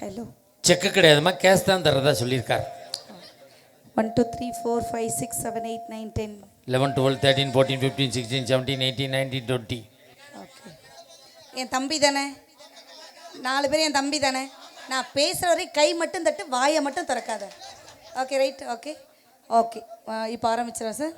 Hello செக்கு கிடையாதுமா? Cash தான் தரதா சொல்லியிருக்கார். One two three four five six seven eight nine ten eleven twelve thirteen fourteen fifteen sixteen seventeen eighteen nineteen twenty okay என் தம்பி தானே? நாலு பேர் என் தம்பி தானே? நான் பேசுகிற வரை கை மட்டும் தட்டு வாயை மட்டும் திறக்காத. ஓகே ரைட் ஓகே ஓகே இப்போ ஆரம்பிச்சிடறேன் சார்.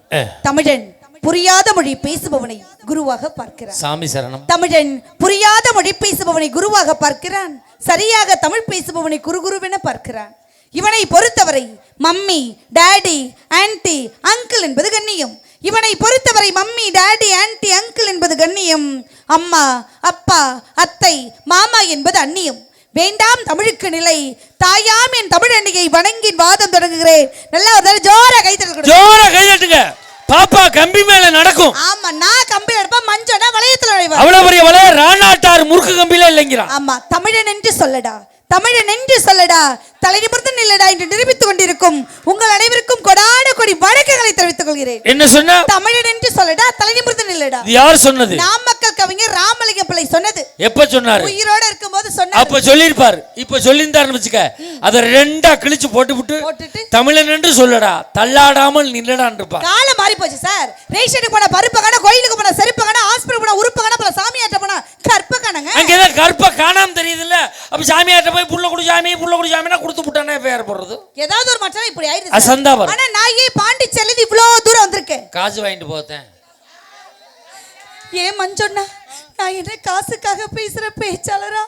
தமிழன். புரியாத மொழி பேசுபவனை குருவாக பார்க்கிறான். சாமி சரணம். தமிழன் புரியாத மொழி பேசுபவனை குருவாக பார்க்கிறான். சரியாக தமிழ் பேசுபவனை குருகுருவென பார்க்கிறான். இவனை பொறுத்தவரை மம்மி டாடி ஆன்ட்டி அங்கிள் என்பது கண்ணியம். இவனை பொறுத்தவரை மம்மி டாடி ஆன்ட்டி அங்கிள் என்பது கண்ணியம். அம்மா அப்பா அத்தை மாமா என்பது அந்நியம். வேண்டாம் தமிழுக்கு நிலை. தாயாம் என் தமிழ் அன்னையை வணங்கி வாதம் தொடங்குகிறேன். நல்லா ஒரு ஜோரா கைத்தல் ஜோர கைதட்டுங்க பாப்பா கம்பி மேல நடக்கும். ஆமா நான் கம்பி எடுப்பேன் மஞ்சனா வளையத்துல நுழைவா. அவ்வளவு பெரிய வளைய ராணாட்டார் முறுக்கு கம்பியில இல்லைங்கிறான். ஆமா தமிழன் என்று சொல்லடா தமிழன் என்று சொல்லடா தலை நிமிர்ந்து நில்லடா என்று நிரூபித்துக் கொண்டிருக்கும் உங்கள் அனைவருக்கும் கொடான கொடி வணக்கங்களை தெரிவித்துக் கொள்கிறேன். என்ன சொன்ன? தமிழன் என்று சொல்லடா தலை நிமிர்ந்து நில்லடா யார் சொன்னது? நாமக்கல் கவிஞர் ராமலிங்கம் பிள்ளை சொன்னது. எப்ப சொன்னாரு? உயிரோட இருக்கும்போது சொன்னது. அப்ப சொல்லிருப்பாரு இப்ப சொல்லியிருந்தாருன்னு வச்சுக்க அதை ரெண்டா கிழிச்சு போட்டு விட்டு தமிழன் என்று சொல்லடா தள்ளாடாமல் நில்லடான் இருப்பா காலம் மாறி போச்சு சார். ரேஷனுக்கு போன பருப்பு காண கோயிலுக்கு போன செருப்பு காண ஹாஸ்பிட்டல் போன பல சாமியாட்ட போன கற்ப காணங்க அங்க கற்ப காணாம தெரியுது இல்ல அப்ப சாமியார்ட்ட போய் புள்ள குடி சாமி புள்ள குடி சாமினா கொடுத்து விட்டானே பேர் போடுறது? ஏதாவது ஒரு மச்சம் இப்படி ஆயிடுச்சு சார். அசந்தா வரும். ஆனா நான் ஏன் பாண்டிச்சேரியில இவ்வளோ தூரம் வந்திருக்கேன் காசு வாங்கிட்டு போத்தேன். ஏன் மஞ்சொன்னா நான் என்ன காசுக்காக பேசுற பேச்சாளரா?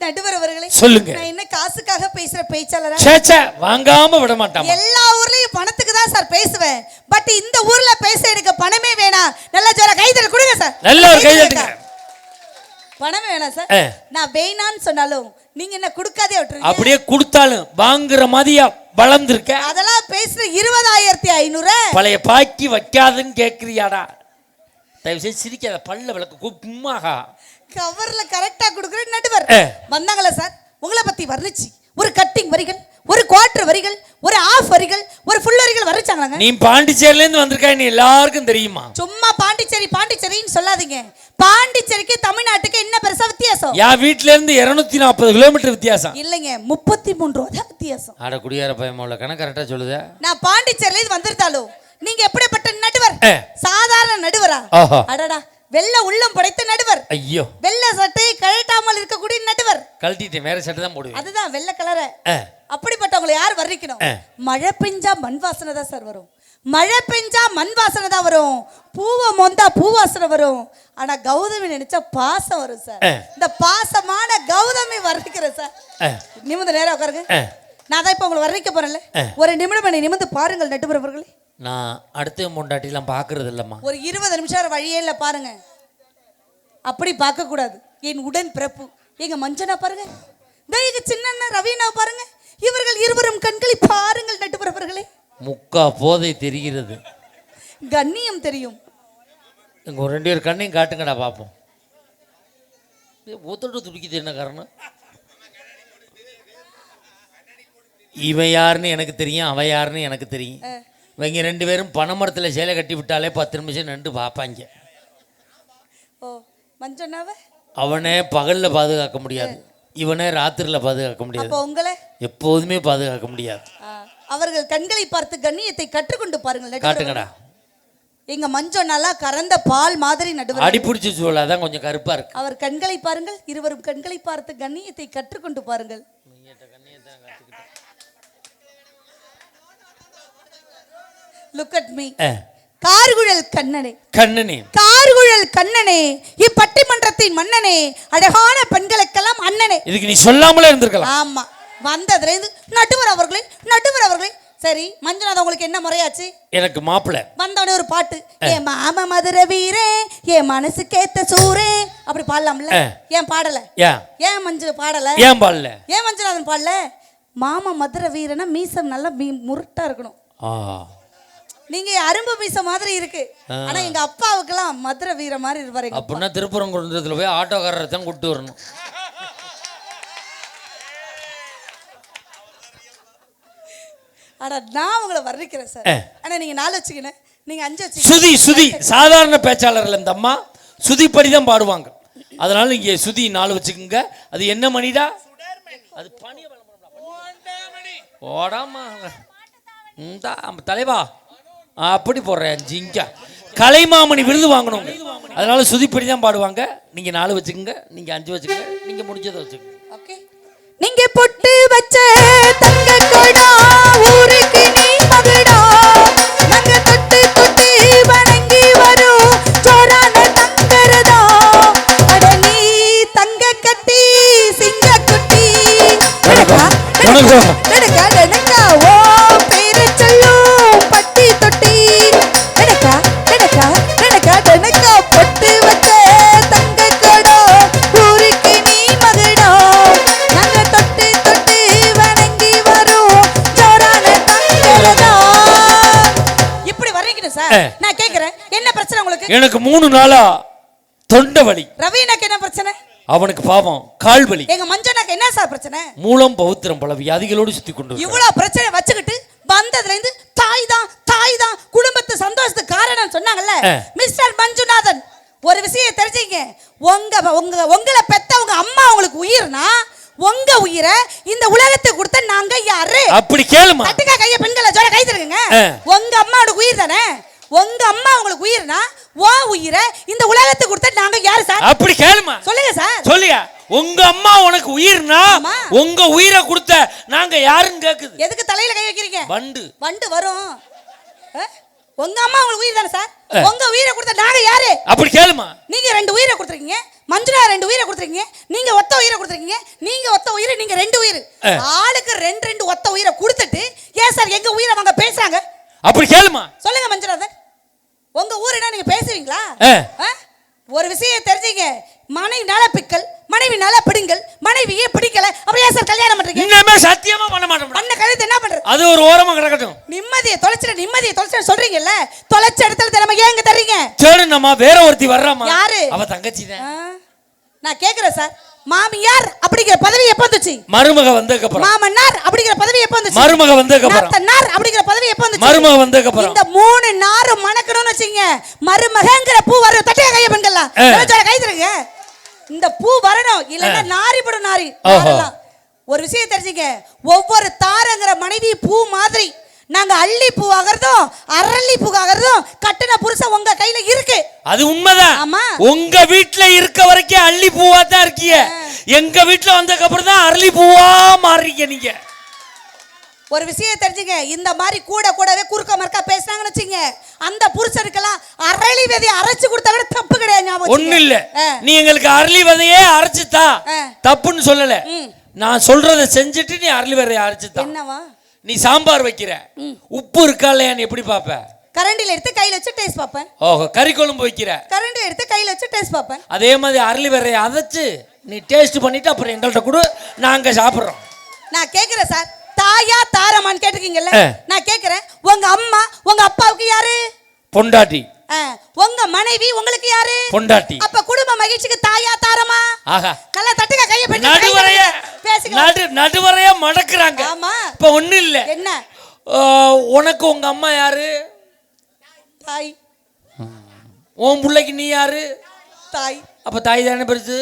நடுவர் அவர்களே சொல்லுங்க. நான் என்ன காசுக்காக பேசுற பேச்சாளரா? சேச்சே வாங்காம விட மாட்டாமா? எல்லா ஊர்லயும் பணத்துக்கு தான் சார் பேசுவேன். பட் இந்த ஊர்ல பேச எனக்கு பணமே வேணாம். நல்லா ஜோர கைதல் கொடுங்க சார். நல்ல ஒரு. பணமே வேணாம் சார். நான் வேணான்னு சொன்னாலும் நீங்க என்ன கொடுக்காதே விட்டுருங்க. அப்படியே கொடுத்தாலும் வாங்குற மாதிரியா வளர்ந்துருக்க? அதெல்லாம் பேசுற இருபதாயிரத்தி ஐநூறு. பழைய பாக்கி வைக்காதுன்னு கேக்குறியாடா? தயவு செய்து சிரிக்காத பல்ல விளக்கு கும்மாகா. கவர்ல கரெக்டா கொடுக்குற நடுவர். வந்தாங்களா சார் உங்களை பத்தி வர்ணிச்சு. ஒரு கட்டிங் வரிகள். ஒரு குவார்டர் வரிகள் ஒரு ஆஃப் வரிகள் ஒரு ஃபுல் வரிகள் வர்ணிச்சாங்களாங்க நீ பாண்டிச்சேரில இருந்து வந்திருக்க நீ எல்லாருக்கும் தெரியுமா? சும்மா பாண்டிச்சேரி பாண்டிச்சேரின்னு சொல்லாதீங்க. பாண்டிச்சேரிக்கு தமிழ்நாட்டுக்கு என்ன பெருசா வித்தியாசம்? என் வீட்ல இருந்து இருநூத்தி நாற்பது கிலோமீட்டர் வித்தியாசம். இல்லைங்க முப்பத்தி மூன்று ரூபா தான் வித்தியாசம். ஆட குடியார பயமா கணக்கு கரெக்டா சொல்லுத. நான் பாண்டிச்சேரில இருந்து வந்திருந்தாலும் நீங்க எப்படிப்பட்ட நடுவர். சாதாரண நடுவரா. அடடா. வெள்ள உள்ளம் படைத்த நடுவர். ஐயோ. வெள்ள சட்டையை கழட்டாமல் இருக்கக்கூடிய நடுவர். கழட்டிட்டேன் வேற சட்டை தான் போடுவேன். அதுதான் வெள்ளை கலர. அப்படிப்பட்டவங்களை யார் வர்ணிக்கணும். மழை பெஞ்சா மண் வாசனை தான் சார் வரும். மழை பெஞ்சா மண் வாசனை தான் வரும். பூவை மொந்தா பூ வாசனை வரும். ஆனா கௌதமி நினைச்சா பாசம் வரும் சார். இந்த பாசமான கௌதமி வர்ணிக்கிறேன் சார். நிமிந்து நேரம் உட்காருங்க. நான் தான் இப்போ உங்களை வர்ணிக்க போறேன்ல. ஒரு நிமிடம் என்னை நிமிந்து பாருங்கள் நட்டுபுற அவர்களே நான் அடுத்த பொண்டாட்டிலாம் பாக்குறது இல்லம்மா ஒரு இருபது நிமிஷம் வழியே இல்லை பாருங்க. அப்படி பார்க்க கூடாது என் உடன் பிறப்பு. எங்க மஞ்சனா பாருங்க. எங்க சின்ன ரவீனா பாருங்க. இவர்கள் இருவரும் கண்களை பாருங்கள் நட்டுபுறவர்களே முக்கா போதை தெரிகிறது. கண்ணியம் தெரியும். இங்க ஒரு ரெண்டு பேர் கண்ணையும் காட்டுங்கடா பார்ப்போம் ஒத்தட்டு துடிக்குது என்ன காரணம்? இவன் யாருன்னு எனக்கு தெரியும் அவன் யாருன்னு எனக்கு தெரியும். இவங்க ரெண்டு பேரும் பனைமரத்தில் சேலை கட்டி விட்டாலே பத்து நிமிஷம் நின்று பார்ப்பாங்க. ஓ மஞ்சனாவ? அவனே பகலில் பாதுகாக்க முடியாது. இவனே ராத்திரியில் பாதுகாக்க முடியாது. உங்களை? எப்போதுமே பாதுகாக்க முடியாது. அவர்கள் கண்களை பார்த்து கண்ணியத்தை கற்றுக்கொண்டு பாருங்கள் காட்டுங்கடா. எங்க மஞ்சோனாலா கறந்த பால் மாதிரி நடுவர் அடிப்பிடிச்சு சூழல் அதான் கொஞ்சம் கருப்பாக இருக்கு. அவர் கண்களை பாருங்கள் இருவரும் கண்களை பார்த்து கண்ணியத்தை கற்றுக்கொண்டு பாருங்கள். லுக் அட் மீ கார்குழல் கண்ணனே. கண்ணனே. கார்குழல் கண்ணனே. இப்பட்டிமன்றத்தின் மன்னனே. அழகான பெண்களுக்கெல்லாம் அண்ணனே. இதுக்கு நீ சொல்லாமலே இருந்திருக்கலாம். ஆமா. வந்ததுல இருந்து நடுவர் அவர்களே நடுவர் அவர்களே. சரி மஞ்சுநாதன் உங்களுக்கு என்ன முறையாச்சு? எனக்கு மாப்பிள்ளை வந்தவனே ஒரு பாட்டு. ஏ மாம மதுர வீரே என் மனசுக்கேத்த சூரே அப்படி பாடலாம்ல? ஆ. ஏன் பாடல? ஏன் மஞ்சு பாடல? ஏன் பாடல? ஏன் மஞ்சுநாதன் பாடல? மாமா மதுர வீரனா மீசம் நல்லா முருட்டா இருக்கணும். நீங்க அரும்பு மீச மாதிரி இருக்கு. ஆனா எங்க அப்பாவுக்கெல்லாம் மதுர வீர மாதிரி இருப்பாரு. அப்படின்னா திருப்பரங்குன்றத்தில் போய் ஆட்டோக்காரரை தான் கூப்பிட்டு வரணும். அட நான் உங்களை வர்ணிக்கிறேன் சார். ஆனா நீங்க நாலு வச்சுக்கணும் நீங்க அஞ்சு வச்சுக்கணும் சுதி சுதி. சாதாரண பேச்சாளர்கள் இந்த அம்மா. சுதிப்படி தான் பாடுவாங்க. அதனால நீங்க சுதி நாலு வச்சுக்கோங்க. அது என்ன மணிடா? அது பனிய ஓடாமா. இந்தா தலைவா. அப்படி போடுறேன் ஜிங்கா. கலைமாமணி விருது வாங்கணும் அதனால சுதிப்படி தான் பாடுவாங்க. நீங்க நாலு வச்சுக்கோங்க நீங்க அஞ்சு வச்சுக்கோங்க நீங்க முடிஞ்சதை வச்சுக்கோங்க. ஓகே. நீங்க பொட்டு வச்ச தங்க கொடா ஊருக்கு நீ மகடா. நாங்க தொட்டு தொட்டு வணங்கி வரும் சோரான தங்கரதா. அட நீ தங்க கட்டி சிங்க குட்டி. எனக்கு மூணு நாளா தொண்டை வலி. ரவீனாக்கு என்ன பிரச்சனை? அவனுக்கு பாவம் கால் வலி. எங்க மஞ்சனாக்கு என்ன சார் பிரச்சனை? மூலம் பௌத்திரம் பல வியாதிகளோடு சுத்தி கொண்டு. இவ்வளவு பிரச்சனை வச்சுக்கிட்டு வந்ததுல இருந்து தாய் தான் தாய் தான் குடும்பத்து சந்தோஷத்துக்கு காரணம் சொன்னாங்கல்ல. மிஸ்டர் மஞ்சுநாதன் ஒரு விஷயம் தெரிஞ்சுங்க உங்க உங்க உங்களை பெத்த உங்க அம்மா உங்களுக்கு உயிர்னா உங்க உயிரை இந்த உலகத்துக்கு கொடுத்த நாங்க யாரு? அப்படி கேளுமா. தட்டுங்க கைய பெண்களை ஜோர கை தருங்க. உங்க அம்மாவோட உயிர் தானே? உங்க அம்மா உங்களுக்கு உயிர்னா ஓ உயிரை இந்த உலகத்துக்கு கொடுத்த நாங்க யாரு சார்? அப்படி கேளுமா. சொல்லுங்க சார். சொல்லியா. உங்க அம்மா உனக்கு உயிர்னா. உங்க உயிரை கொடுத்த நாங்க யாருன்னு கேக்குது. எதுக்கு தலையில கை வைக்கிறீங்க? வண்டு. வண்டு வரும்? உங்க அம்மா உங்களுக்கு உயிர் தானே சார். உங்க உயிரை கொடுத்த நாங்க யாரு? அப்படி கேளுமா. நீங்க ரெண்டு உயிரை கொடுத்துருக்கீங்க. மஞ்சுளா ரெண்டு உயிரை கொடுத்துருக்கீங்க. நீங்க ஒத்த உயிரை கொடுத்துருக்கீங்க. நீங்க ஒத்த உயிர் நீங்க ரெண்டு உயிர். ஆளுக்கு ரெண்டு ரெண்டு ஒத்த உயிரை கொடுத்துட்டு ஏன் சார் எங்க உயிரை அவங்க பேசுறாங்க? அப்படி கேளுமா. சொல்லுங்க மஞ்சுநாதன் உங்க ஊருனா நீங்க பேசுவீங்களா? ஒரு விஷயம் தெரிஞ்சுங்க. மனைவி நல பிக்கல் மனைவி நல பிடுங்கல் மனைவியே பிடிக்கல. அப்புறம் ஏன் சார் கல்யாணம் பண்றீங்க? இனிமே சத்தியமா பண்ண மாட்டோம் பண்ண கழுத்து என்ன பண்றது? அது ஒரு ஓரமா கிடக்கட்டும். நிம்மதியை தொலைச்சிட நிம்மதியை தொலைச்சிட சொல்றீங்கல்ல? தொலைச்ச இடத்துல தினம ஏன் இங்க தர்றீங்க? தேடுனம்மா வேற ஒருத்தி வர்றாமா யாரு? அவ தங்கச்சி தான் நான் கேக்குறேன் சார். மாமியார் அப்படிங்கிற பதவி எப்ப வந்துச்சு? மருமக வந்ததுக்கு அப்புறம் மாமனார் அப்படிங்கிற பதவி எப்ப வந்துச்சு? மருமக வந்ததுக்கு அப்புறம் நாத்தனார் அப்படிங்கிற பதவி எப்ப வந்துச்சு? மருமக வந்ததுக்கு அப்புறம் இந்த மூணு நாரும் மணக்கணும்னு வச்சுங்க. மருமகங்கிற பூ வரும் தட்டையா கைய பெண்கள்லாம் ஆ. கொஞ்சம் கை தருங்க. இந்த பூ வரணும். இல்லைன்னா நாரிப்படும் நாரி ஓஹோ. நாரெல்லாம். ஒரு விஷயம் தெரிஞ்சுங்க. ஒவ்வொரு தாரங்கிற மனைவி பூ மாதிரி. நாங்க அள்ளி பூ ஆகிறதும் அரளி பூ ஆகிறதும் கட்டின புருஷன் உங்க கையில இருக்கு. அது உண்மைதான். ஆமா. உங்க வீட்ல இருக்க வரைக்கும் அள்ளி பூவா தான் இருக்கீங்க எங்க வீட்ல வந்ததுக்கு அப்புறம் தான் அரளி பூவா மாறுறீங்க நீங்க. ஒரு விஷயம் தெரிஞ்சுங்க. இந்த மாதிரி கூட கூடவே குறுக்க மறுக்கா பேசுனாங்கன்னு வச்சுங்க அந்த புருஷனுக்கெல்லாம் அரளி விதையை அரைச்சு கொடுத்தா கூட தப்பு கிடையாது ஞாபகம் ஒண்ணு இல்ல. நீ எங்களுக்கு அரளி விதையே அரைச்சுத்தா. ஆ. தப்புன்னு சொல்லல. நான் சொல்றதை செஞ்சுட்டு நீ அரளி விதையை அரைச்சுத்தா. என்னவா? நீ சாம்பார் வைக்கிற? உப்பு இருக்கா இல்லையான்னு எப்படி பாப்ப கரண்டில எடுத்து கையில வச்சு டேஸ்ட் பார்ப்பேன். ஓஹோ கறி குழம்பு வைக்கிற? கரண்டில எடுத்து கையில வச்சு டேஸ்ட் பார்ப்பேன். அதே மாதிரி அரளி விதையை அதைச்சு நீ டேஸ்ட் பண்ணிட்டு அப்புறம் எங்கள்கிட்ட கொடு நாங்க சாப்பிடுறோம். நான் கேக்குறேன் சார் தாயா தாரமான்னு கேட்டிருக்கீங்கல்ல. நான் கேக்குறேன். உங்க அம்மா உங்க அப்பாவுக்கு யாரு? பொண்டாட்டி. உங்க மனைவி உங்களுக்கு யாரு? பொண்டாட்டி. அப்ப குடும்ப மகிழ்ச்சிக்கு தாயா தாரமா? ஆஹா. நல்லா தட்டுங்க கைய பெட்டு நடுவரைய நடு நடுவரைய மடக்குறாங்க. ஆமா. இப்ப ஒண்ணு இல்ல. என்ன? உனக்கு உங்க அம்மா யாரு? தாய். உன் பிள்ளைக்கு நீ யாரு? தாய். அப்ப தாய் தானே பெருசு?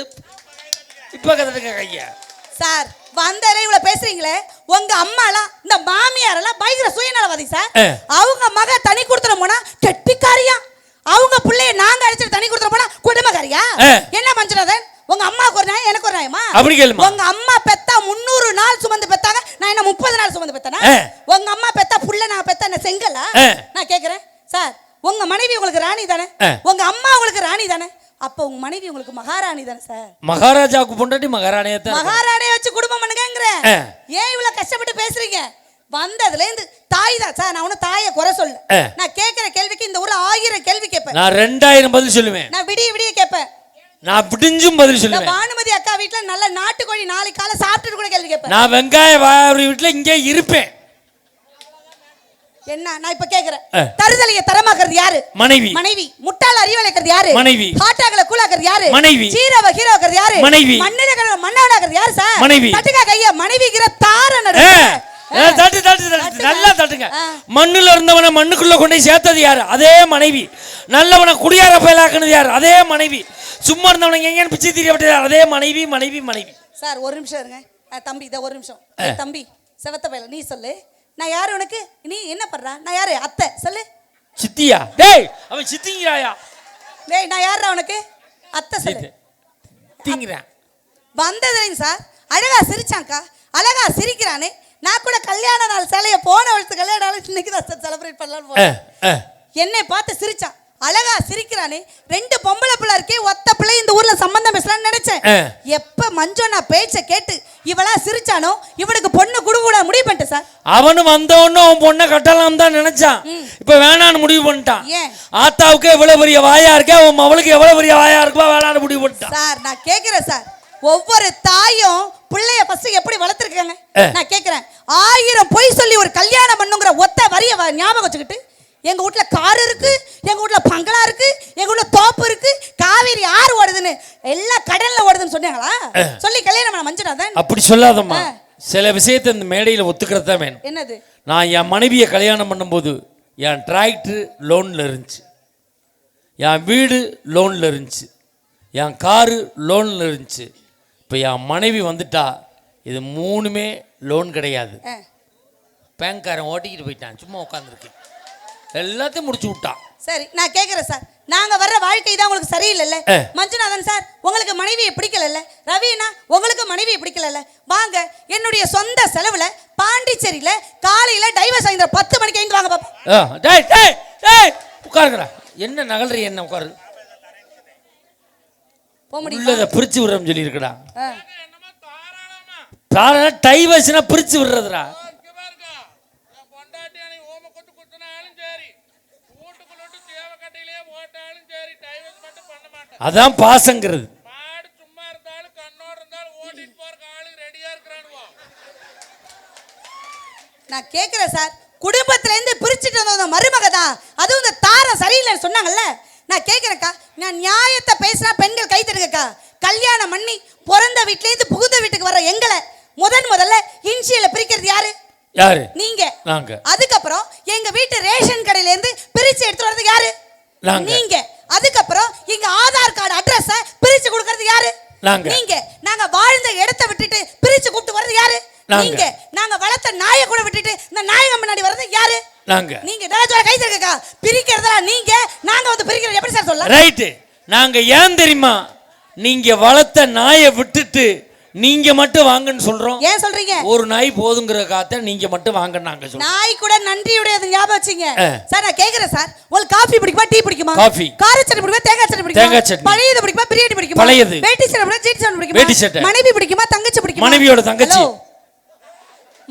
இப்ப கதட்டுங்க கைய. சார் வந்தரே இவ்வளவு பேசுறீங்களே உங்க அம்மாலாம் இந்த மாமியார் எல்லாம் பயங்கர சுயநலவாதி சார். அவங்க மக தனி கொடுத்துட போனா கெட்டிக்காரியா? அவங்க பிள்ளைய நாங்க அடிச்சிட்டு தனி கொடுத்துட போனா குடும்பக்காரியா. என்ன மஞ்சுநாதன் உங்க அம்மாவுக்கு ஒரு நியாயம் எனக்கு ஒரு நியாயமா? அப்படி கேளுமா. உங்க அம்மா பெத்தா முந்நூறு நாள் சுமந்து பெத்தாங்க நான் என்ன முப்பது நாள் சுமந்து பெத்தனா. உங்க அம்மா பெத்தா புள்ள நான் பெத்தா என்ன செங்கலா. நான் கேக்குறேன். சார் உங்க மனைவி உங்களுக்கு ராணி தானே. உங்க அம்மா உங்களுக்கு ராணி தானே? அப்ப உங்க மனைவி உங்களுக்கு மகாராணி தானே சார்? மகாராஜாவுக்கு பொண்டாட்டி மகாராணியத்தான் மகாராணியை வச்சு குடும்பம் பண்ணுங்கிற ஆ. ஏன் இவ்வளவு கஷ்டப்பட்டு பேசுறீங்க? வந்ததுல இருந்து தாய் தான். சார் நான் ஒன்னும் தாயை குறை சொல்ல. நான் கேட்கிற கேள்விக்கு இந்த ஊர்ல ஆயிரம் கேள்வி கேட்பேன். நான் ரெண்டாயிரம் பதில் சொல்லுவேன். நான் விடிய விடிய கேட்பேன். நான் விடிஞ்சும் பதில் சொல்லுவேன். பானுமதி அக்கா வீட்ல நல்ல நாட்டுக்கோழி நாளைக்கு காலை சாப்பிட்டுட்டு கூட கேள்வி கேட்பேன். நான் வெங்காய வாரி வீட்டுல இங்கே இருப்பேன். என்ன? நான் இப்ப கேக்குறேன். தருதலைய தரமாக்குறது யாரு? மனைவி. மனைவி. முட்டாள் அறிவலைக்கிறது யாரு? மனைவி. ஹாட்டாக்களை கூலாக்குறது யாரு? மனைவி. சீரவ ஹீரோக்கிறது யாரு? மனைவி. மண்ணில மன்னவனாக்குறது யாரு சார்? மனைவி. தட்டுக்கா கையா மனைவிங்கிற தார ஆ, நடுவுல. ஆ, தட்டு தட்டு தட்டு. நல்லா தட்டுங்க. மண்ணுல இருந்தவனை மண்ணுக்குள்ள கொண்டு சேர்த்தது யாரு? அதே மனைவி. நல்லவனை குடியார பயலாக்குனது யாரு? அதே மனைவி. சும்மா இருந்தவனுங்க எங்கேன்னு பிச்சை தெரிய அதே மனைவி மனைவி மனைவி. சார் ஒரு நிமிஷம் இருங்க. தம்பி இதை ஒரு நிமிஷம். தம்பி செவத்த பயல நீ சொல்லு. நான் யாரு உனக்கு? நீ என்ன பண்றா? நான் யாரு? அத்தை சொல்லு. சித்தியா? டேய் அவன் சித்திங்கிறாயா? டேய் நான் யாரா உனக்கு? அத்தை சொல்லு. சித்திங்கிறான். வந்ததுங்க சார். அழகா சிரிச்சாங்க்கா அழகா சிரிக்கிறானே. நான் கூட கல்யாண நாள் சிலைய போன வருஷத்து கல்யாண நாள் இன்னைக்கு தான் சார் செலிப்ரேட் பண்ணலாம்னு போனேன். என்னை பார்த்து சிரிச்சான் அழகா சிரிக்கிறானே. ரெண்டு பொம்பளை பிள்ளை இருக்கே ஒத்த பிள்ளை இந்த ஊர்ல சம்பந்தம் பேசலாம்னு நினைச்சேன். எப்ப மஞ்சு நான் பேச்ச கேட்டு இவளா சிரிச்சானோ இவனுக்கு பொண்ணு குடுக்கூட முடிவு பண்ணிட்டேன் சார். அவனு வந்தவொன்னு அவன் பொண்ணை கட்டலாம் தான் நினைச்சான். இப்ப வேணான்னு முடிவு பண்ணிட்டான்? ஆத்தாவுக்கு எவ்வளவு பெரிய வாயா இருக்கே அவன் மவளுக்கு எவ்வளவு பெரிய வாயா இருக்குவா வேணான்னு முடிவு பண்ணிட்டான். சார் நான் கேக்குறேன் சார். ஒவ்வொரு தாயும் பிள்ளைய ஃபர்ஸ்ட் எப்படி வளர்த்துருக்காங்க. நான் கேக்குறேன். ஆயிரம் பொய் சொல்லி ஒரு கல்யாணம் பண்ணுங்கிற ஒத்த வரிய ஞாபகம் வச்சுக்கிட்டு எங்க வீட்ல கார் இருக்கு எங்க வீட்ல பங்களா இருக்கு எங்க வீட்ல தோப்பு இருக்கு காவேரி ஆறு ஓடுதுன்னு எல்லாம் கடல்ல ஓடுதுன்னு சொன்னாங்களா? சொல்லி கல்யாணம் பண்ண மஞ்சுநாதன் அப்படி சொல்லாதம்மா. சில விஷயத்தை இந்த மேடையில் ஒத்துக்கிறது தான் வேணும். என்னது? நான் என் மனைவியை கல்யாணம் பண்ணும்போது என் டிராக்டர் லோனில் இருந்துச்சு. என் வீடு லோனில் இருந்துச்சு. என் காரு லோனில் இருந்துச்சு. இப்போ என் மனைவி வந்துட்டா இது மூணுமே லோன் கிடையாது. பேங்க்காரன் ஓட்டிக்கிட்டு போயிட்டான் சும்மா உட்காந்துருக்கு எல்லாத்தையும் முடிச்சு விட்டான். சரி நான் கேக்குறேன் சார். நாங்க வர்ற வாழ்க்கை தான் உங்களுக்கு சரியில்லைல்ல. மஞ்சுநாதன் சார் உங்களுக்கு மனைவியை பிடிக்கலல்ல? ரவினா உங்களுக்கு மனைவியை பிடிக்கலல்ல? வாங்க என்னுடைய சொந்த செலவுல பாண்டிச்சேரியில காலையில டைவர்ஸ் சாயந்தரம் பத்து மணிக்கு எங்க வாங்க பாப்பா உட்காருங்கடா. என்ன நகல்றி என்ன உட்காரு? போக முடியுமா? பிரிச்சு விடுறோம்னு சொல்லியிருக்கடா. ஆ. தாராள டைவர்ஸ்னா பிரிச்சு விடுறதுடா. அதான் பாசங்கிறது. நான் கேக்குறேன் சார். குடும்பத்துல இருந்து பிரிச்சுட்டு வந்த மருமக தான் அதுவும் இந்த தாரம் சரியில்லைன்னு சொன்னாங்கல்ல. நான் கேக்குறேன்க்கா. நான் நியாயத்தை பேசினா பெண்கள் கை தருங்கக்கா கல்யாணம் பண்ணி பிறந்த வீட்ல இருந்து புகுந்த வீட்டுக்கு வர எங்களை முதன் முதல்ல இன்சியல பிரிக்கிறது யாரு? யாரு? நீங்க. நாங்க. அதுக்கப்புறம் எங்க வீட்டு ரேஷன் கடையில இருந்து பிரிச்சு எடுத்து வர்றது யாரு? நாங்க. அதுக்கப்புறம் எங்க ஆதார் கார்டு அட்ரஸ பிரிச்சு கொடுக்கறது யாரு? நாங்க. நீங்க. நாங்க வாழ்ந்த இடத்தை விட்டுட்டு பிரிச்சு கூப்பிட்டு வர்றது யாரு. நீங்க. நாங்க. வளர்த்த நாயை கூட விட்டுட்டு இந்த நாயகம் முன்னாடி வர்றது யாரு? நாங்க. நீங்க ராஜா கை தருக்கா பிரிக்கிறதா? நீங்க நாங்க வந்து பிரிக்கிறது எப்படி சார் சொல்லலாம்? ரைட்டு நாங்க ஏன் தெரியுமா? நீங்க வளர்த்த நாயை விட்டுட்டு நீங்க மட்டும் வாங்கன்னு சொல்றோம். ஏன் சொல்றீங்க? ஒரு நாய் போதுங்கிற காத்த நீங்க மட்டும் வாங்கன்னு நாங்க சொல்றோம். நாய் கூட நன்றியுடையது ஞாபகம் வச்சுங்க. சார் நான் கேக்குறேன் சார். உங்களுக்கு காஃபி பிடிக்குமா? டீ பிடிக்குமா? காஃபி. கார சட்னி பிடிக்குமா? தேங்காய் சட்னி பிடிக்குமா? தேங்காய் சட்னி. பழையது பிடிக்குமா? பிரியாணி பிடிக்குமா? பழையது. வேட்டி சட்டை பிடிக்குமா? ஜீன்ஸ் சட்டை பிடிக்குமா. மனைவி பிடிக்குமா? தங்கச்சி பிடிக்குமா? மனைவியோட தங்கச்சி.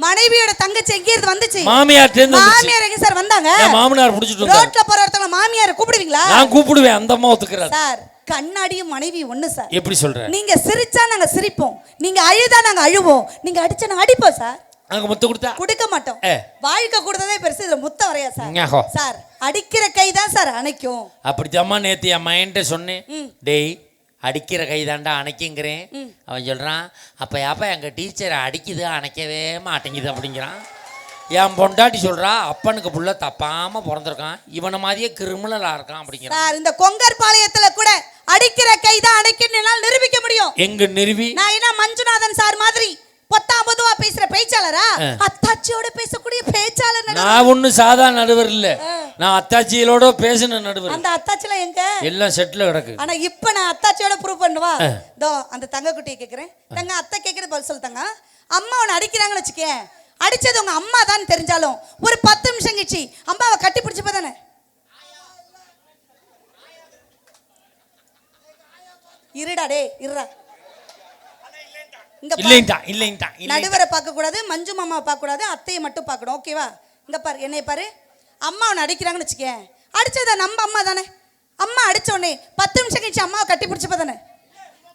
மனைவியோட தங்கச்சி எங்க இருந்து வந்துச்சு? மாமியார் தேர்ந்து மாமியார் எங்க சார் வந்தாங்க? மாமனார் பிடிச்சிட்டு ரோட்ல போற ஒருத்தவங்க மாமியார் கூப்பிடுவீங்களா? நான் கூப்பிடுவேன் அந்த அம்மா ஒத்துக்கிறார் சார் கண்ணாடியும் மனைவி ஒண்ணு சார். எப்படி சொல்ற? நீங்க சிரிச்சா நாங்க சிரிப்போம். நீங்க அழுதா நாங்க அழுவோம். நீங்க அடிச்சா நாங்க அடிப்போம் சார். நாங்க முத்து கொடுத்தா? கொடுக்க மாட்டோம். வாழ்க்கை கொடுத்ததே பெருசு இதுல முத்த வரையா சார். சார் அடிக்கிற கை தான் சார் அணைக்கும். அப்படித்தாம்மா நேத்து என் மைண்ட சொன்னேன். டேய் அடிக்கிற கை தாண்டா அணைக்குங்கிறேன் அவன் சொல்றான் அப்ப ஏப்பா எங்க டீச்சர் அடிக்குது அணைக்கவே மாட்டேங்குது அப்படிங்கிறான். என் பொண்டாட்டி சொல்றா அப்பனுக்கு புள்ள தப்பாம பிறந்திருக்கான். இவனை மாதிரியே கிரிமினலா இருக்கான் அப்படிங்கிறான். இந்த கொங்கர் பாளையத்துல கூட அடிக்கிற கை தான் அணைக்கும் என்னால் நிரூபிக்க முடியும். எங்க நிறுவி நான் என்ன மஞ்சுநாதன் சார் மாதிரி? பொத்தாம் பொதுவா பேசுற பேச்சாளரா. அத்தாச்சியோட பேசக்கூடிய பேச்சாளர். நான் ஒன்றும் சாதா நடுவர் இல்ல. நான் அத்தாச்சிகளோட பேசின நடுவர். அந்த அத்தாச்சில எங்க? எல்லாம் செட்டில் கிடக்கு. ஆனா இப்ப நான் அத்தாச்சியோட ப்ரூவ் பண்ணுவா? தோ அந்த தங்க குட்டியை கேக்குறேன் தங்க அத்தை கேக்குறது பதில் சொல்லு தங்க. அம்மா உன்னை அடிக்கிறாங்கன்னு வச்சுக்கேன். அடிச்சது உங்க அம்மா தான் தெரிஞ்சாலும் ஒரு பத்து நிமிஷம் கழிச்சு அம்மாவை கட்டி பிடிச்சப்ப தானே? இருடா டே இருடா. இங்க பாரு. இல்லைன்ட்டான் இல்லைன்ட்டான் இல்லை நடுவரை பார்க்க கூடாது மஞ்சு மாமாவை பார்க்க கூடாது அத்தையை மட்டும் பார்க்கணும். ஓகேவா இங்க பாரு என்னைய பாரு. அம்மா அவனை அடிக்கிறாங்கன்னு வச்சுக்கேன். அடிச்சத நம்ம அம்மா தானே? அம்மா அடிச்ச உடனே பத்து நிமிஷம் கழிச்சு அம்மாவை கட்டி பிடிச்சப்ப தானே?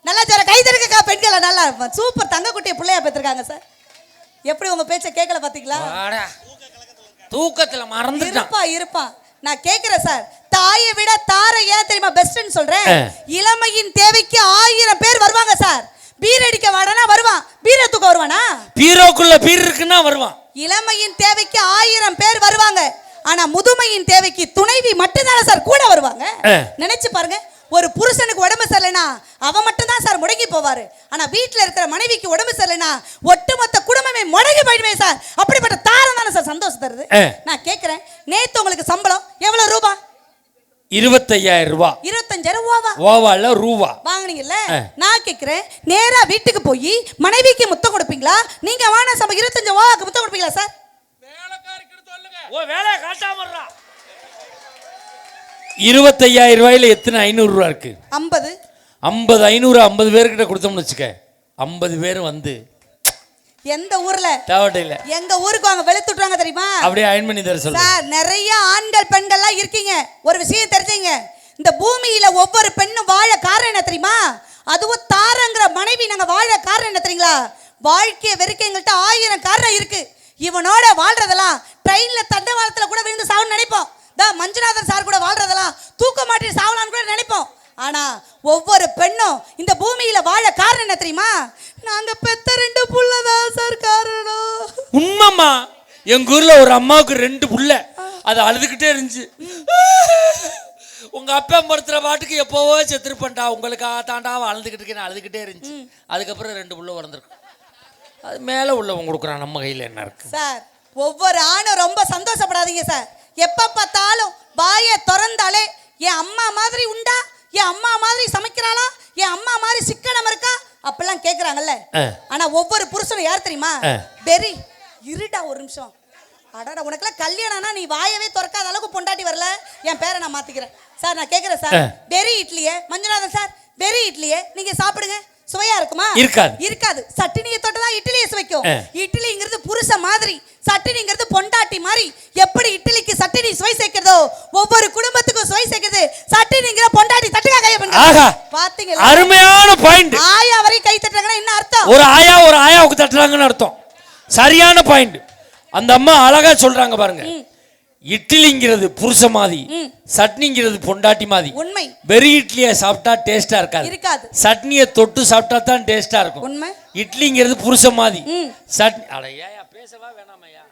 நல்லா ஜோர கை தருக்கக்கா பெண்களை. நல்லா சூப்பர் தங்க குட்டியை பிள்ளையா பெற்றிருக்காங்க சார். எப்படி உங்க பேச்சை கேட்கல பாத்தீங்களா. தூக்கத்துல மறந்துட்டான். இருப்பா இருப்பா. நான் கேக்குறேன் சார். தாயை விட தாரை ஏன் தெரியுமா பெஸ்ட்னு சொல்றேன். இளமையின் தேவைக்கு ஆயிரம் பேர் வருவாங்க சார். பீர் அடிக்க வாடானா வருவான்? பீரை தூக்க வருவானா? பீரோக்குள்ள பீர் இருக்குன்னா வருவான். இளமையின் தேவைக்கு ஆயிரம் பேர் வருவாங்க. ஆனா முதுமையின் தேவைக்கு துணைவி மட்டும்தானே சார் கூட வருவாங்க. நினைச்சு பாருங்க. ஒரு புருஷனுக்கு உடம்பு சரியில்லைனா அவன் மட்டும் தான் சார் முடங்கி போவாரு. ஆனா வீட்ல இருக்கிற மனைவிக்கு உடம்பு சரியில்லைனா ஒட்டுமொத்த குடும்பமே முடங்கி போயிடுமே சார். அப்படிப்பட்ட தாரம் தானே சார் சந்தோஷம் தருது. நான் கேட்கிறேன் நேத்து உங்களுக்கு சம்பளம் எவ்வளவு ரூபா இருபத்தையாயிரம் ரூபா. இருபத்தஞ்சாயிரம் ரூபாவா? ஓவால ரூபா. வாங்குனீங்கல்ல. நான் கேட்கிறேன் நேரா வீட்டுக்கு போய் மனைவிக்கு முத்தம் கொடுப்பீங்களா? நீங்க வான சம்பளம் இருபத்தஞ்சு ரூபாய்க்கு முத்தம் கொடுப்பீங்களா சார்? ஓ வேலையை காட்டாமறா இருபத்தையாயிரம் ரூபாயில எத்தனை ஐநூறு ரூபா இருக்கு? ஐம்பது. ஐம்பது ஐநூறு ஐம்பது பேர்கிட்ட கொடுத்தோம்னு வச்சுக்க. ஐம்பது பேர் வந்து எந்த ஊர்ல? தேவட்டையில். எங்க ஊருக்கு அவங்க வெளுத்துட்டுறாங்க தெரியுமா? அப்படியே அயன் பண்ணி தர சொல்லு சார் நிறைய ஆண்கள் பெண்கள்லாம் இருக்கீங்க. ஒரு விஷயம் தெரிஞ்சுங்க. இந்த பூமியில ஒவ்வொரு பெண்ணும் வாழ காரணம் என்ன தெரியுமா? அதுவும் தாரங்கிற மனைவி நாங்க வாழ காரணம் என்ன தெரியுங்களா? வாழ்க்கைய வெறுக்க எங்கள்கிட்ட ஆயிரம் காரணம் இருக்கு. இவனோட வாழ்றதெல்லாம் ட்ரெயின்ல தண்டவாளத்துல கூட விழுந்து சாவுன்னு நினைப்போம். மஞ்சுநாதன் சார் கூட வாழ்றதெல்லாம் தூக்க மாட்டி சாவலான்னு கூட நினைப்போம். ஆனா ஒவ்வொரு பெண்ணும் இந்த பூமியில வாழ காரணம் என்ன தெரியுமா? நாங்க பெத்த ரெண்டு புள்ளதான் சார் காரணம். உண்மைம்மா. எங்க ஊர்ல ஒரு அம்மாவுக்கு ரெண்டு புள்ள. அது அழுதுகிட்டே இருந்துச்சு. உங்க அப்பா படுத்துற பாட்டுக்கு எப்போவோ செத்துருப்பேன்டா. உங்களுக்காக தாண்டா அழுதுகிட்டு இருக்கேன் அழுதுகிட்டே இருந்துச்சு. அதுக்கப்புறம் ரெண்டு புள்ள பிறந்திருக்கு. அது மேலே உள்ளவன் கொடுக்குறான் நம்ம கையில் என்ன இருக்கு? சார் ஒவ்வொரு ஆணும் ரொம்ப சந்தோஷப்படாதீங்க சார் எப்ப பார்த்தாலும் வாயை திறந்தாலே என் அம்மா மாதிரி உண்டா? என் அம்மா மாதிரி சமைக்கிறாளா? என் அம்மா மாதிரி சிக்கனம் இருக்கா? அப்பெல்லாம் கேக்குறாங்கல்ல. ஆனா ஒவ்வொரு புருஷனும் யார் தெரியுமா. பெரி இருடா ஒரு நிமிஷம். அடடா உனக்கெல்லாம் கல்யாணம்னா நீ வாயவே திறக்காத அளவுக்கு பொண்டாட்டி வரல. என் பேரை நான் மாத்திக்கிறேன். சார் நான் கேக்குறேன் சார். பெரி இட்லியே மஞ்சுநாதன் சார் பெரி இட்லியே நீங்க சாப்பிடுங்க. சுவையா இருக்குமா? இருக்காது. இருக்காது. சட்டினியை தொட்டு தான் இட்லியை சுவைக்கும். இட்லிங்கிறது புருஷ மாதிரி சட்டினிங்கிறது பொண்டாட்டி மாதிரி. எப்படி இட்லிக்கு சட்டினி சுவை சேர்க்கிறதோ ஒவ்வொரு குடும்பத்துக்கும் சுவை சேர்க்கிறது. சட்டினிங்கிற பொண்டாட்டி தட்டுக்கா கைய ஆஹா. பாத்தீங்களா? அருமையான பாயிண்ட் ஆயா வரை கை தட்டுறாங்கன்னா என்ன அர்த்தம்? ஒரு ஆயா ஒரு ஆயாவுக்கு தட்டுறாங்கன்னு அர்த்தம். சரியான பாயிண்ட் அந்த அம்மா அழகா சொல்றாங்க பாருங்க. இட்லிங்கிறது புருஷ மாதிரி சட்னிங்கிறது பொண்டாட்டி மாதிரி உண்மை. வெறி இட்லியை சாப்பிட்டா டேஸ்டா இருக்காது. இருக்காது. சட்னியை தொட்டு சாப்பிட்டா தான் டேஸ்டா இருக்கும். உண்மை. இட்லிங்கிறது புருஷ மாதிரி. சட்னி அட ஏயா பேசவா வேணாமையா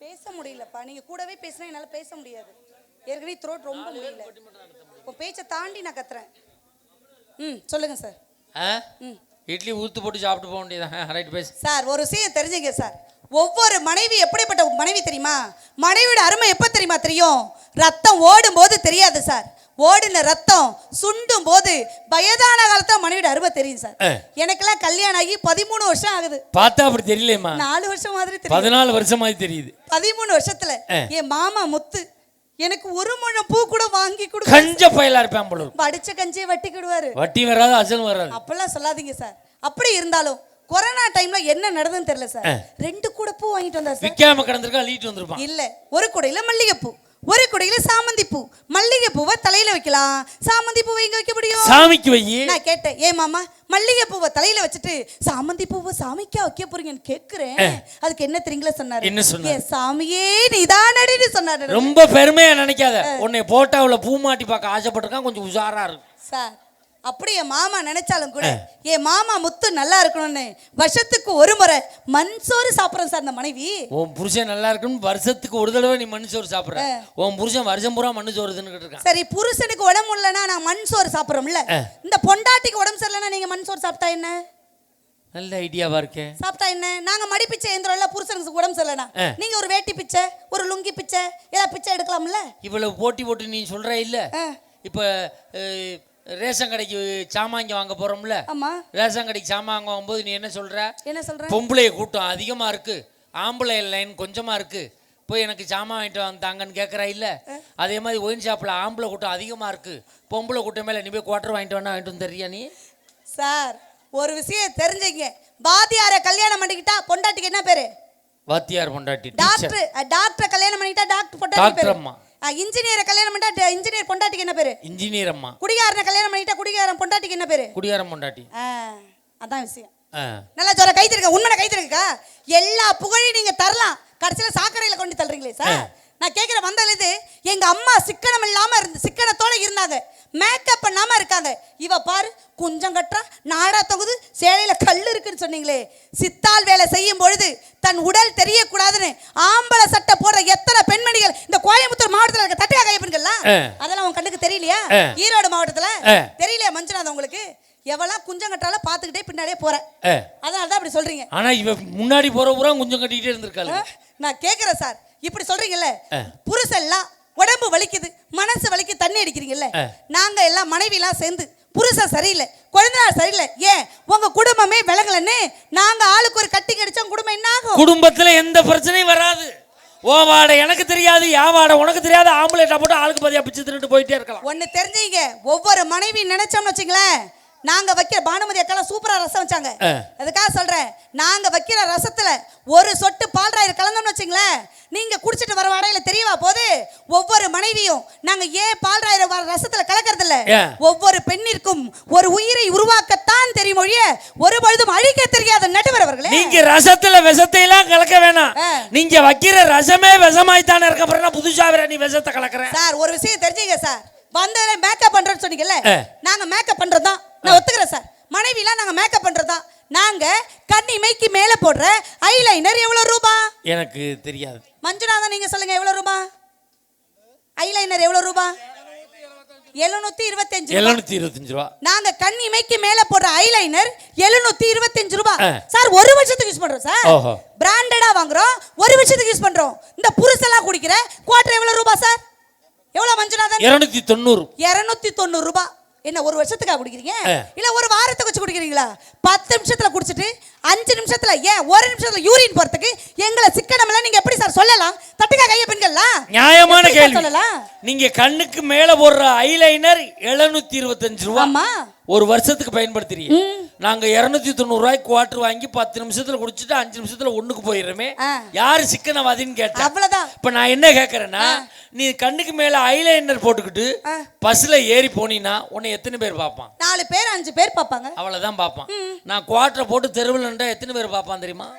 பேச முடியலப்பா. நீங்க கூடவே பேசினா என்னால பேச முடியாது. ஏற்கனவே த்ரோட் ரொம்ப முடியல. உன் பேச்சை தாண்டி நான் கத்துறேன். ம் சொல்லுங்க சார். ஆ? ம். இட்லி ஊத்து போட்டு சாப்பிட்டு போக வேண்டியதான் ரைட் பேசு. சார் ஒரு விஷயம் தெரிஞ்சுங்க சார். ஒவ்வொரு மனைவி எப்படிப்பட்ட மனைவி தெரியுமா? மனைவியோட அருமை எப்போ தெரியுமா தெரியும்? ரத்தம் ஓடும் போது தெரியாது சார். ஓடின ரத்தம் சுண்டும் போது வயதான காலத்துல மனைவியோட அருமை தெரியும் சார். எனக்கெல்லாம் கல்யாணம் ஆகி பதிமூணு வருஷம் ஆகுது. பார்த்தா அப்படி தெரியலையேம்மா. நாலு வருஷம் மாதிரி தெரியும் பதினாலு வருஷம் மாதிரி தெரியுது. பதிமூணு வருஷத்துல. என் மாமா முத்து எனக்கு ஒரு முழம் பூ கூட வாங்கி கொடு கஞ்ச பயலா இருப்பேன் போல. வடிச்ச கஞ்சியை வட்டிக்கிடுவாரு. வட்டி வராது அசலும் வராது. அப்பெல்லாம் சொல்லாதீங்க சார். அப்படி இருந்தாலும் கொரோனா டைம்ல என்ன நடந்ததுன்னு தெரியல சார். ரெண்டு கூட பூ வாங்கிட்டு வந்தார் சார். விற்காம கிடந்திருக்கா லீட்டு வந்திருப்பான் இல்ல. ஒரு குடையில மல்லிகைப்பூ ஒரு குடையில சாமந்தி பூ மல்லிகை பூவை தலையில வைக்கலாம். சாமந்தி பூவை எங்க வைக்க முடியும்? சாமிக்கு வை. நான் கேட்டேன். ஏன் மாமா மல்லிகை பூவை தலையில வச்சுட்டு சாமந்தி பூவை சாமிக்கா வைக்க போறீங்கன்னு கேக்குறேன். அதுக்கு என்ன தெரியுங்களா சொன்னாரு? என்ன சொன்னாரு? ஏ சாமியே நீதானடின்னு சொன்னாரு. ரொம்ப பெருமையா நினைக்காத. உன்னை போட்டாவுல பூ மாட்டி பார்க்க ஆசைப்பட்டிருக்கான். கொஞ்சம் உஷாரா இருக்கும் சார். அப்படி என் மாமா நினைச்சாலும் கூட என் மாமா முத்து நல்லா இருக்கணும்னு வருஷத்துக்கு ஒரு முறை மண் சோறு சாப்பிட்றோம் சார் அந்த மனைவி. உன் புருஷன் நல்லா இருக்குன்னு வருஷத்துக்கு ஒரு தடவை நீ மண்ணு சோறு சாப்பிடுற. உன் புருஷன் வருஷம் பூரா மண்ணு சோறு இருக்கான். சரி புருஷனுக்கு உடம்பு இல்லைன்னா நான் மண் சோறு சாப்பிட்றோம்ல. இந்த பொண்டாட்டிக்கு உடம்பு சரியில்லைன்னா நீங்க மண் சோறு சாப்பிட்டா என்ன? நல்ல ஐடியாவா இருக்கே. சாப்பிட்டா என்ன? நாங்க மடி பிச்சை எந்திரம்ல புருஷனுக்கு உடம்பு சரியில்லைனா. நீங்க ஒரு வேட்டி பிச்சை ஒரு லுங்கி பிச்சை ஏதாவது பிச்சை எடுக்கலாம்ல? இவ்வளவு போட்டி போட்டு நீ சொல்ற இல்ல. இப்ப ரேஷன் கடைக்கு சாமான் இங்க வாங்க போறோம்ல. ஆமா. ரேஷன் கடைக்கு சாமான் வாங்க போகும்போது நீ என்ன சொல்ற? என்ன சொல்றேன் பொம்பளை கூட்டம் அதிகமா இருக்கு. ஆம்பளை லைன் கொஞ்சமா இருக்கு. போய் எனக்கு சாமான் வாங்கிட்டு வந்தாங்கன்னு கேட்குறா இல்ல? அதே மாதிரி ஒயின் ஷாப்ல ஆம்பளை கூட்டம் அதிகமா இருக்கு. பொம்பளை கூட்டம் மேல நீ போய் குவார்டர் வாங்கிட்டு வேணா வாங்கிட்டு வந்து தெரியா நீ? சார் ஒரு விஷயம் தெரிஞ்சுங்க. பாதியார கல்யாணம் பண்ணிக்கிட்டா பொண்டாட்டிக்கு என்ன பேரு? வாத்தியார் பொண்டாட்டி டாக்டர் டாக்டர் கல்யாணம் பண்ணிக்கிட்டா டாக்டர் பொண்டாட்டி பேரு. இன்ஜினியரை கல்யாணம் பண்ணிட்டா இன்ஜினியர் பொண்டாட்டிக்கு என்ன பேரு? இன்ஜினியர் அம்மா. குடிகாரனை கல்யாணம் பண்ணிட்டா குடிகாரன் பொண்டாட்டிக்கு என்ன பேரு? குடியாரம் பொண்டாட்டி. அதான் விஷயம். நல்லா ஜோர கை தருங்க உண்மையான கை தருங்கக்கா எல்லா புகழையும் நீங்க தரலாம். கடைசியில சாக்கடையில கொண்டு தள்ளுறீங்களே சார். நான் கேட்கிற வந்தது எங்க அம்மா சிக்கனம் இல்லாம இருந்து சிக்கனத்தோட இருந்தாங்க. மேக்கப் பண்ணாம இருக்காங்க. இவ பாரு குஞ்சம் கட்டுறா நாடா தொகுது சேலையில கல் இருக்குன்னு சொன்னீங்களே. சித்தால் வேலை செய்யும் பொழுது தன் உடல் தெரியக்கூடாதுன்னு ஆம்பளை சட்டை போடுற எத்தனை பெண்மணிகள் இந்த கோயம்புத்தூர் மாவட்டத்தில் இருக்க தட்டுக்கா கைப்பெண்கள்லாம். அதெல்லாம் உன் கண்ணுக்கு தெரியலையா. ஈரோடு மாவட்டத்துல. தெரியலையா மஞ்சுநாதன் உங்களுக்கு? எவெல்லாம் குஞ்சங்கட்டால பாத்துக்கிட்டே பின்னாடியே போறேன். அதனால தான் அப்படி சொல்றீங்க. ஆனா இவ முன்னாடி போற பூரா கொஞ்சம் கட்டிக்கிட்டே இருந்திருக்காள் ஆ, நான் கேக்குறேன் சார். இப்படி சொல்றீங்கல்ல. புருஷெல்லாம் உடம்பு வலிக்குது மனசு வலிக்கு தண்ணி அடிக்கிறீங்கல்ல. நாங்க எல்லாம் மனைவி எல்லாம் சேர்ந்து புருஷன் சரியில்லை குழந்தைனார் சரியில்லை. ஏன்? உங்க குடும்பமே விலகலன்னு நாங்க ஆளுக்கு ஒரு கட்டி கடிச்சோம் குடும்பம் என்ன ஆகும்? குடும்பத்துல எந்த பிரச்சனையும் வராது. ஓ வாடை எனக்கு தெரியாது யா வாடை உனக்கு தெரியாது ஆம்புலேட்டா போட்டு ஆளுக்கு பதியா பிச்சு தின்னுட்டு போயிட்டே இருக்கலாம். ஒன்னு தெரிஞ்சீங்க ஒவ்வொரு மனைவி நினைச்சோம்னு வச்சுங்களேன் நாங்க வைக்கிற பானுமதி அக்கெல்லாம் சூப்பரா ரசம் வச்சாங்க. அதுக்காக சொல்றேன் நாங்க வைக்கிற ரசத்துல ஒரு சொட்டு பால் ராயர் கலந்தோம்னு வச்சுங்களேன் நீங்க குடிச்சிட்டு வர வடையில தெரியவா போது ஒவ்வொரு மனைவியும் நாங்க ஏன் பால் ராயர் வ- ரசத்துல கலக்கறது இல்ல? ஒவ்வொரு பெண்ணிற்கும் ஒரு உயிரை உருவாக்கத்தான் தெரியும் ஒழிய ஒரு பொழுதும் அழிக்க தெரியாத நடுவர் அவர்களே நீங்க ரசத்துல விஷத்தை எல்லாம் கலக்க வேணாம். நீங்க வைக்கிற ரசமே விஷமாய்த்தானே இருக்க அப்புறம் புதுசா வேற நீ விஷத்தை கலக்குற சார் ஒரு விஷயம் தெரிஞ்சுங்க சார் வந்ததுல மேக்கப் பண்றோம்னு சொன்னீங்கல்ல. நாங்க மேக்கப் பண்றது தான் நான் ஒத்துக்கிறேன் சார். மனைவிலாம் நாங்க மேக்கப் பண்றது தான் நாங்க கண் இமைக்கு மேல போடுற ஐலைனர் எவ்வளவு ரூபா? எனக்கு தெரியாது. மஞ்சுநாதன் நீங்க சொல்லுங்க எவ்வளவு ரூபா? ஐலைனர் எவ்வளவு ரூபா? எழுநூத்தி இருபத்தஞ்சு ரூபா. எழுநூத்தி இருபத்தஞ்சு ரூபா. நாங்க கண் இமைக்கு மேல போடுற ஐலைனர் எழுநூத்தி இருபத்தஞ்சு ரூபாய் ஆ. சார் ஒரு வருஷத்துக்கு யூஸ் பண்றோம் சார். பிராண்டடா வாங்குறோம் ஒரு வருஷத்துக்கு யூஸ் பண்றோம். இந்த புருஷெல்லாம் குடிக்கிற குவார்டர் எவ்வளவு ரூபாய் சார்? எவ்வளவு மஞ்சுநாதன்? இருநூத்தி தொண்ணூறு. இருநூத்தி தொண்ணூறு ரூபாய் என்ன ஒரு வருஷத்துக்கா குடிக்கிறீங்க. இல்ல ஒரு வாரத்துக்கு வச்சு குடிக்கிறீங்களா? பத்து நிமிஷத்துல குடிச்சிட்டு அஞ்சு நிமிஷத்துல ஏன் ஒரு நிமிஷத்துல யூரின் போறதுக்கு எங்களை சிக்கனம்ல நீங்க எப்படி சார் சொல்லலாம்? தட்டுக்கா கைய பெண்கள்லாம் நியாயமான கேள்வி. சொல்லலாம்? நீங்க கண்ணுக்கு மேல போடுற ஐலைனர் எழுநூத்தி இருபத்தஞ்சு ரூபா. ஆமா. ஒரு வருஷத்துக்கு பயன்படுத்துறீங்க. நாங்க இருநூத்தி தொண்ணூறு ரூபாய்க்கு குவார்டர் வாங்கி பத்து நிமிஷத்துல குடிச்சிட்டு அஞ்சு நிமிஷத்துல ஒண்ணுக்கு போயிடுறோமே. யாரு சிக்கனவாதின்னு கேட்டேன் அவ்வளவுதான். இப்ப நான் என்ன கேக்குறேன்னா நீ கண்ணுக்கு மேல ஐலைனர் போட்டுக்கிட்டு. பஸ்ல ஏறி போனீன்னா உன்னை எத்தனை பேர் பார்ப்பான்? நாலு பேர் அஞ்சு பேர் பார்ப்பாங்க. அவ்வளவுதான் பார்ப்பான். நான் குவார்டரை போட்டு தெருவில் நின்றா எத்தனை பேர் பார்ப்பான் தெரியுமா?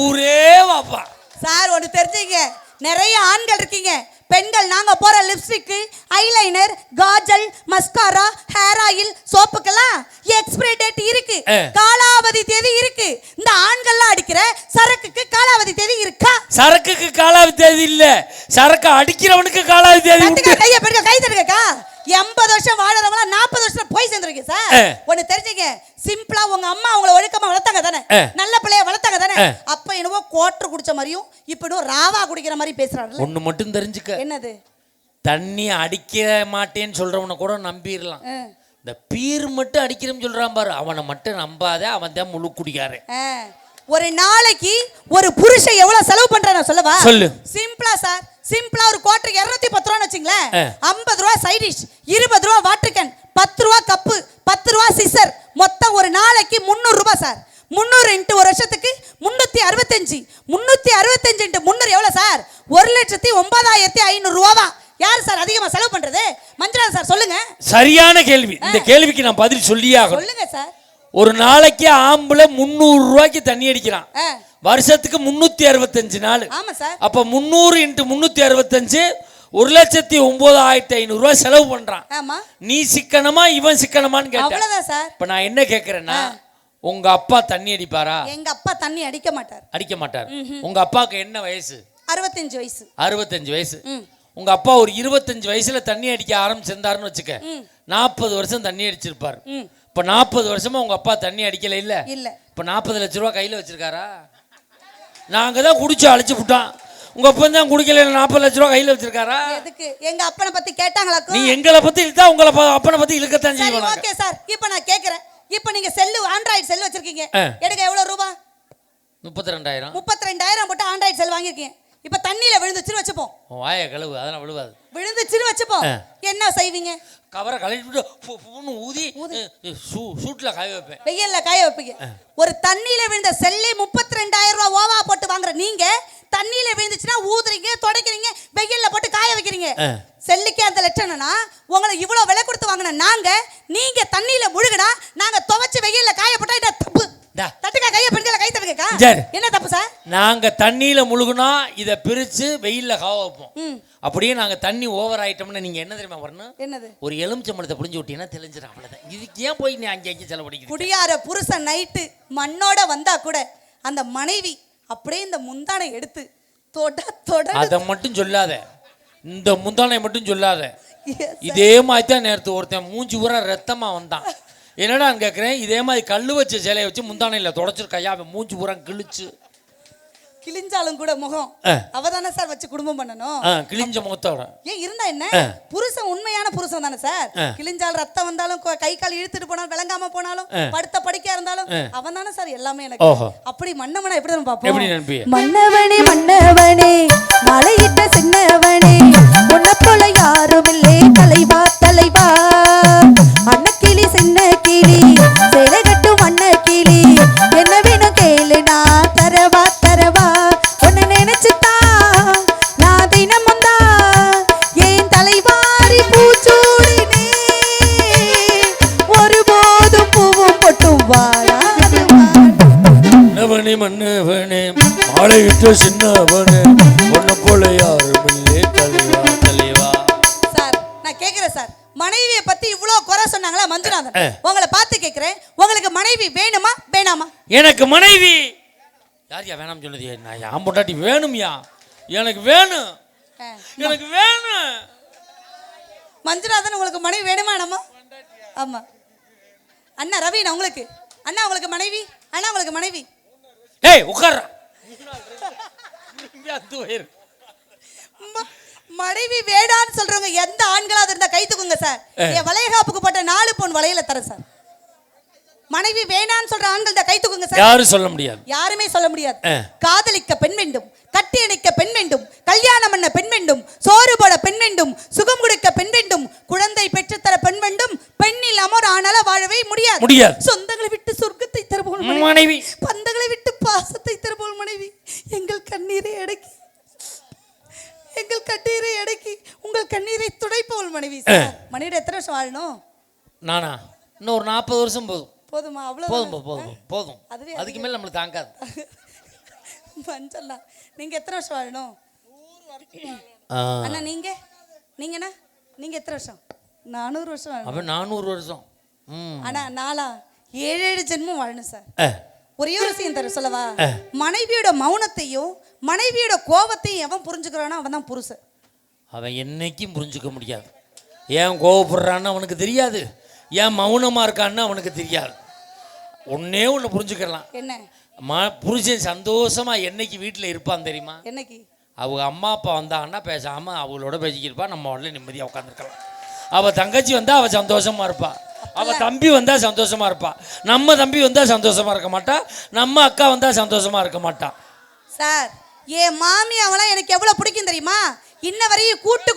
ஊரே பார்ப்பான். சார் ஒன்று தெரிஞ்சுங்க. நிறைய ஆண்கள் இருக்கீங்க. பெண்கள் நாங்க போற lipstick eyeliner kajal mascara hair oil சோப்புக்கெல்லாம் expiry date இருக்கு. காலாவதி தேதி இருக்கு. இந்த ஆண்கள்லாம் அடிக்கிற சரக்குக்கு காலாவதி தேதி இருக்கா? சரக்குக்கு காலாவதி தேதி இல்ல. சரக்கு அடிக்கிறவனுக்கு காலாவதி தேதி கைய பெருக்க கை தட்டுங்கக்கா. எண்பது வருஷம் வாழறவங்க நாற்பது வருஷம் போய் சேர்ந்துருக்கீங்க சார். ஒண்ணு தெரிஞ்சுங்க சிம்பிளா உங்க அம்மா உங்களை ஒழுக்கமா வளர்த்தாங்க தானே. நல்ல பிள்ளைய வளர்த்தாங்க தானே. அப்ப என்னவோ கோட்டர் குடிச்ச மாதிரியும் இப்ப ராவா குடிக்கிற மாதிரி பேசுறாருல்ல ஒண்ணு மட்டும் தெரிஞ்சுக்க என்னது தண்ணி அடிக்க மாட்டேன்னு சொல்றவனை கூட நம்பிடலாம். இந்த பீர் மட்டும் அடிக்கிறேன்னு சொல்றான் பாரு அவனை மட்டும் நம்பாத அவன் தான் முழு குடிக்காரன் ஆ. ஒரு நாளைக்கு ஒரு புருஷன் எவ்வளவு செலவு பண்றான் நான் சொல்லவா? சொல்லு. சிம்பிளா சார் சிம்பிளா ஒரு குவார்டர் இருநூத்தி பத்து ரூபான்னு வச்சுங்களேன். ஐம்பது ரூபா சைட் டிஷ் இருபது ரூபா வாட்டர் கேன் பத்து ரூபா கப்பு பத்து ரூபா சிசர் மொத்தம் ஒரு நாளைக்கு முந்நூறு ரூபாய் சார் முந்நூறு இன்ட்டு ஒரு வருஷத்துக்கு முந்நூற்றி அறுபத்தஞ்சு. முந்நூற்றி அறுபத்தஞ்சு இன்ட்டு முந்நூறு எவ்வளோ சார் ஒரு லட்சத்தி ஒன்பதாயிரத்தி ஐநூறு ரூபாவா? யார் சார் அதிகமாக செலவு பண்ணுறது மஞ்சள் சார் சொல்லுங்க. சரியான கேள்வி. இந்த கேள்விக்கு நான் பதில் சொல்லியே ஆகணும். சொல்லுங்க சார் ஒரு நாளைக்கு ஆம்பளை முந்நூறு ரூபாய்க்கு தண்ணி அடிக்கிறான். வருஷத்துக்கு முன்னூத்தி அறுபத்தஞ்சு நாள். அப்ப முந்நூறு இன்ட்டு முன்னூத்தி அறுபத்தஞ்சு ஒரு லட்சத்தி ஒன்பதாயிரத்தி ஐநூறு ரூபாய் செலவு பண்றான். நீ சிக்கனமா இவன் சிக்கனமான்னு கேட்டேன் இப்ப நான் என்ன கேக்குறேன்னா உங்க அப்பா தண்ணி அடிப்பாரா? எங்க அப்பா தண்ணி அடிக்க மாட்டார். அடிக்க மாட்டார். உங்க அப்பாவுக்கு என்ன வயசு? அறுபத்தஞ்சு வயசு. அறுபத்தஞ்சு வயசு. உங்க அப்பா ஒரு இருபத்தஞ்சு வயசுல தண்ணி அடிக்க ஆரம்பிச்சிருந்தாருன்னு வச்சுக்க. நாற்பது வருஷம் தண்ணி அடிச்சிருப்பாரு. இப்ப நாற்பது வருஷமா உங்க அப்பா தண்ணி அடிக்கல இல்ல? இல்ல. இப்ப நாற்பது லட்ச ரூபா கையில வச்சிருக்காரா? நாங்க தான் குடிச்சு அழைச்சு விட்டோம் உங்க அப்பா தான் குடிக்கல நாற்பது லட்ச ரூபா கையில வச்சிருக்காரா? எதுக்கு? எங்க அப்பனை பத்தி கேட்டாங்களாக்கும் நீ எங்களை பத்தி இழுத்தா உங்களை அப்பனை பத்தி இழுக்கத்தான் செய்வாங்க ஓகே சார் இப்போ நான் கேக்குறேன். இப்போ நீங்க செல்லு ஆண்ட்ராய்டு செல் வச்சிருக்கீங்க. எடுக்க எவ்வளவு ரூபா? முப்பத்தி ரெண்டாயிரம். முப்பத்தி ரெண்டாயிரம் போட்டு ஆண்ட்ராய்டு செல் வாங்கியிருக்கீங்க. இப்போ தண்ணியில விழுந்துச்சுன்னு வச்சுப்போம். வாய கழுவு அதெல்லாம் விழுவாது. விழுந்துச்சுன்னு வச்சுப்போம். என்ன செய்வீங்க? கவரை ஃபுன்னு ஊதி சூட்ல காய வைப்பேன். வெயில்ல காய வைப்பீங்க. ஒரு தண்ணியில விழுந்த செல்லே முப்பத்தி ரெண்டாயிரம் ரூபாய் ஓவா போட்டு வாங்குற நீங்க தண்ணியில விழுந்துச்சுன்னா ஊதுறீங்க துடைக்கிறீங்க வெயில்ல போட்டு காய வைக்கிறீங்க. செல்லுக்கே அந்த லட்சணம்னா உங்களை இவ்வளவு விலை கொடுத்து வாங்கின நாங்க நீங்க தண்ணியில முழுகினா நாங்க துவைச்சு வெயில்ல காய போட்டா தப்பு. தட்டுக்கா கைய பெண்களை கை தட்டுக்கா சரி. என்ன தப்பு சார் நாங்க தண்ணியில முழுகுனா இதை பிரிச்சு வெயில்ல காவ வைப்போம். அப்படியே நாங்க தண்ணி ஓவர் ஆயிட்டோம்னா நீங்க என்ன தெரியுமா வரணும் என்னது? ஒரு எலுமிச்சம்பழத்தை புளிஞ்சு விட்டீங்கன்னா தெளிஞ்சிடும் அவ்வளவுதான். இதுக்கு ஏன் போய் நீ அங்கே அங்கே செலவழிக்கிறீங்க குடியார புருஷன் நைட்டு மண்ணோட வந்தா கூட அந்த மனைவி அப்படியே இந்த முந்தானை எடுத்து தொட தொட. அதை மட்டும் சொல்லாத. இந்த முந்தானை மட்டும் சொல்லாத. இதே மாதிரி தான் நேரத்து ஒருத்தன் மூஞ்சி பூரா ரத்தமா வந்தான். என்னடான்னு கேட்குறேன் இதே மாதிரி கல் வச்ச சிலையை வச்சு முந்தானையில் தொடச்சிருக்கையா அவன் மூஞ்சி பூரா கிழிச்சு. கிழிஞ்சாலும் கூட முகம். அவ தானே சார் வச்சு குடும்பம் பண்ணணும் கிழிஞ்ச முகத்தோட ஏன் இருந்தா என்ன. புருஷன் உண்மையான புருஷன் தானே சார். கிழிஞ்சால் ரத்தம் வந்தாலும் கொ- கால் இழுத்துட்டு போனாலும் விளங்காம போனாலும். படுத்த படிக்க இருந்தாலும். அவன் தானே சார் எல்லாமே எனக்கு. அப்படி மன்னவனா எப்படி தான் பாப்போம் எப்படி நினைப்பிய மன்னவனே மன்னவனே மலையிட்ட என் பொண்டாட்டி வேணும்யா எனக்கு வேணும். எனக்கு வேணும். மஞ்சுநாதன் உங்களுக்கு மனைவி வேணுமா வேணாமா ஆமா. அண்ணா ரவி நான் உங்களுக்கு. அண்ணா உங்களுக்கு மனைவி? அண்ணா உங்களுக்கு மனைவி? ஏய். ம- மனைவி வேடான்னு சொல்றவங்க எந்த ஆண்களாவது இருந்தா கை தூக்குங்க சார். என் வளையகாப்புக்கு போட்ட நாலு பொன் வளையல தரேன் சார். மனைவி வேணான்னு சொல்ற ஆண்கள் கை தூக்குங்க சார். யாரும் சொல்ல முடியாது. யாருமே சொல்ல முடியாது. காதலிக்க பெண் வேண்டும் கட்டி அணைக்க பெண் வேண்டும் கல்யாணம் பண்ண பெண் வேண்டும் சோறு போட பெண் வேண்டும் சுகம் கொடுக்க பெண் வேண்டும் குழந்தை பெற்றுத்தர பெண் வேண்டும் பெண் இல்லாம ஒரு ஆணால வாழவே முடியாது. முடியாது. சொந்தங்களை விட்டு சொர்க்கத்தை தருபோல் மனைவி. பந்தங்களை விட்டு பாசத்தை தருபோல் மனைவி. எங்கள் கண்ணீரை அடக்கி எங்கள் கண்ணீரை அடக்கி உங்கள் கண்ணீரை துடைப்போல் மனைவி சார். மனைவி எத்தனை வருஷம் வாழணும்? நானா? இன்னும் ஒரு நாற்பது வருஷம் போதும். போதுமா? அவ்வளவு போதும் போதும் போதும். அதுவே அதுக்கு மேல நம்மளுக்கு தாங்காது. மஞ்சள்லாம். நீங்க எத்தனை வருஷம் வாழணும்? அண்ணா நீங்க? நீங்கண்ணா? நீங்க எத்தனை வருஷம்? நானூறு வருஷம் வாழணும். அப்ப நானூறு வருஷம். ஆனா நாளா? ஏழு ஏழு ஜென்மம் வாழணும் சார். ஒரே ஒரு விஷயம் தர சொல்லவா? மனைவியோட மௌனத்தையும் மனைவியோட கோபத்தையும் எவன் புரிஞ்சுக்கிறானோ அவன் தான் புருஷன். அவன் என்னைக்கும் புரிஞ்சுக்க முடியாது. ஏன் கோவப்படுறான்னு அவனுக்கு தெரியாது. ஏன் மௌனமா இருக்கான்னு அவனுக்கு தெரியாது. ஒன்னே ஒன்று புரிஞ்சுக்கலாம் என்ன? ம புருஷன் சந்தோஷமா என்னைக்கு வீட்டில் இருப்பான் தெரியுமா? என்னைக்கு? அவங்க அம்மா அப்பா வந்தாங்கன்னா பேசாமல் அவங்களோட பேசிக்கிருப்பா நம்ம உடனே நிம்மதியாக உட்காந்துருக்கலாம் அவள் தங்கச்சி வந்தால் அவள் சந்தோஷமா இருப்பா. அவள் தம்பி வந்தால் சந்தோஷமா இருப்பா. நம்ம தம்பி வந்தால் சந்தோஷமா இருக்க மாட்டா. நம்ம அக்கா வந்தால் சந்தோஷமா இருக்க மாட்டா. சார் என் மாமி அவளாம் எனக்கு எவ்வளவு பிடிக்கும் தெரியுமா? இன்ன வரையும் கூட்டு